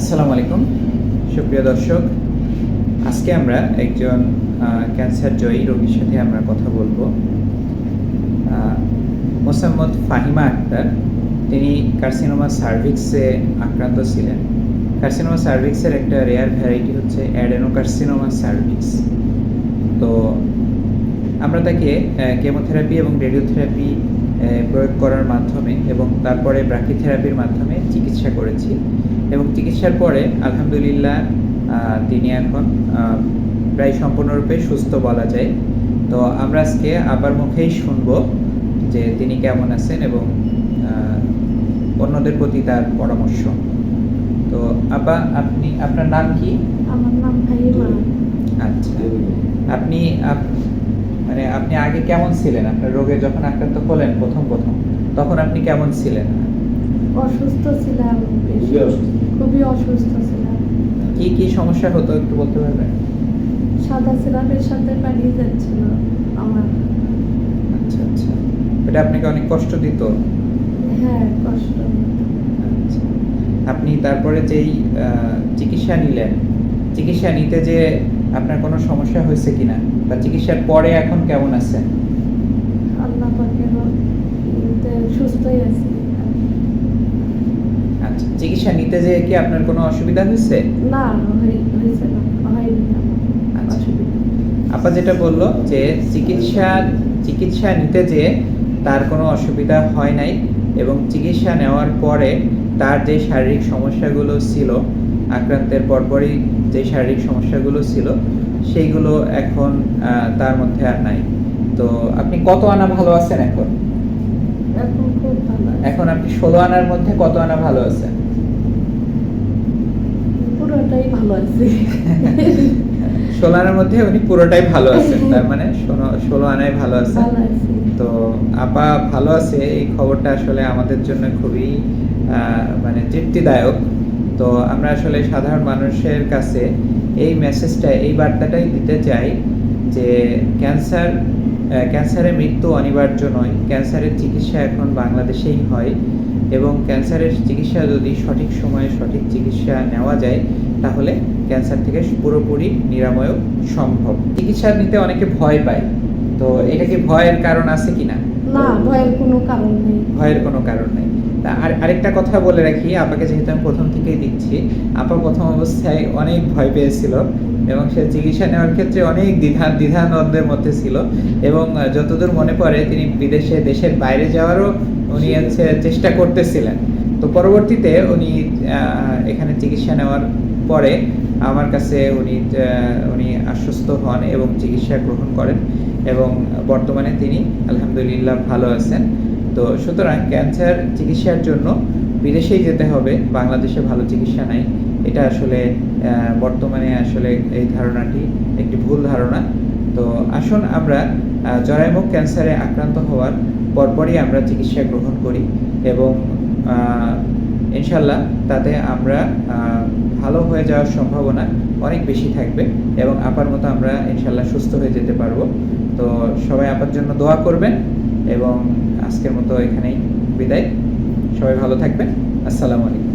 আসসালামু আলাইকুম। সুপ্রিয় দর্শক, আজকে আমরা একজন ক্যান্সার জয়ী রোগীর সাথে আমরা কথা বলব। মোসাম্মদ ফাহিমা আক্তার, তিনি কার্সিনোমা সার্ভিক্সে আক্রান্ত ছিলেন। কার্সিনোমা সার্ভিক্সের একটা রেয়ার ভ্যারাইটি হচ্ছে অ্যাডেনোকার্সিনোমা সার্ভিক্স তো আমরা তাকে কেমোথেরাপি এবং রেডিওথেরাপি প্রয়োগ করার মাধ্যমে এবং তারপরে ব্রাকিথেরাপির মাধ্যমে চিকিৎসা করেছি। এবং চিকিৎসার পরে আলহামদুলিল্লাহ তিনি এখন প্রায় সম্পূর্ণরূপে সুস্থ বলা যায়। তো আমরা আজকে আবার মুখেই শুনব যে তিনি কেমন আছেন এবং অন্যদের প্রতি তার পরামর্শ। তো আপা আপনি আপনার নাম কি? আমার নাম আচ্ছা। আপনি আপ- মানে আপনি আগে কেমন ছিলেন? আপনার রোগে যখন আক্রান্ত হলেন প্রথম প্রথম তখন আপনি কেমন ছিলেন? অসুস্থ ছিলাম বেশি। খুবই অসুস্থ। খুবই অসুস্থ ছিলাম। কি কি সমস্যা হতো একটু বলতে পারবেন? সাদা সিরাপের সাথে পালিয়ে যাচ্ছিল আমার। আচ্ছা আচ্ছা। এটা আপনাকে অনেক কষ্ট দিত? হ্যাঁ কষ্ট আচ্ছা। আপনি তারপরে যেই আহ, চিকিৎসা নিলেন চিকিৎসা নিতে যে আপনার কোনো সমস্যা হয়েছে কিনা? বা চিকিৎসার পরে এখন কেমন আছেন? আল্লাহ সুস্থই আছি। আচ্ছা চিকিৎসা নিতে যে কি আপনার কোনো অসুবিধা হয়েছে? না হয়েছে না হয়নি আমার আচ্ছা। আপা যেটা বলল যে চিকিৎসা চিকিৎসা নিতে যে তার কোনো অসুবিধা হয় নাই এবং চিকিৎসা নেওয়ার পরে তার যে শারীরিক সমস্যাগুলো ছিল আক্রান্তের পরপরই যে শারীরিক সমস্যাগুলো ছিল সেইগুলো এখন তার মধ্যে আর নাই। তো আপনি কত আনা ভালো আছেন এখন? এখন আপনি ষোলো আনার মধ্যে কত আনা ভালো আছেন পুরোটাই ভালো আছি। ষোলো আনার মধ্যে উনি পুরোটাই ভালো আছেন তার মানে ষোলো- আনায় ভালো আছেন তো আপা ভালো আছে এই খবরটা আসলে আমাদের জন্য খুবই আহ, মানে তৃপ্তিদায়ক। তো আমরা আসলে সাধারণ মানুষের কাছে এই মেসেজটা এই বার্তাটাই দিতে চাই যে ক্যান্সার ক্যান্সারের মৃত্যু অনিবার্য নয়। ক্যান্সারের চিকিৎসা এখন বাংলাদেশেই হয় এবং ক্যান্সারের চিকিৎসা যদি সঠিক সময়ে সঠিক চিকিৎসা নেওয়া যায়, তাহলে ক্যান্সার থেকে পুরোপুরি নিরাময়ও সম্ভব। চিকিৎসা নিতে অনেকে ভয় পায়। তো এটা কি ভয়ের কারণ আছে কিনা? না ভয়ের কোনো কারণ নেই। আরেকটা কথা বলে রাখি, আপাকে যেহেতু আমি প্রথম থেকেই দিচ্ছি, আপা প্রথম অবস্থায় অনেক ভয় পেয়েছিল এবং সে চিকিৎসা নেওয়ার ক্ষেত্রে অনেক দ্বিধা, দ্বিধানন্দের মধ্যে ছিল এবং যতদূর মনে পড়ে তিনি বিদেশে, দেশের বাইরে যাওয়ারও উনি হচ্ছে চেষ্টা করতেছিলেন। তো পরবর্তীতে উনি এখানে চিকিৎসা নেওয়ার পরে আমার কাছে উনি উনি আশ্বস্ত হন এবং চিকিৎসা গ্রহণ করেন এবং বর্তমানে তিনি আলহামদুলিল্লাহ ভালো আছেন। তো সুতরাং ক্যান্সার চিকিৎসার জন্য বিদেশেই যেতে হবে, বাংলাদেশে ভালো চিকিৎসা নাই। এটা আসলে বর্তমানে আসলে এই ধারণাটি একটি ভুল ধারণা। তো আসুন আমরা জরায়ুমুখ ক্যান্সারে আক্রান্ত হওয়ার পরপরই আমরা চিকিৎসা গ্রহণ করি এবং ইনশাল্লাহ তাতে আমরা ভালো হয়ে যাওয়ার সম্ভাবনা অনেক বেশি থাকবে এবং আপার মতো আমরা ইনশাল্লাহ সুস্থ হয়ে যেতে পারব। তো সবাই আপার জন্য দোয়া করবেন এবং আজকের মতো এখানেই বিদায়। সবাই ভালো থাকবেন। আসসালামু আলাইকুম।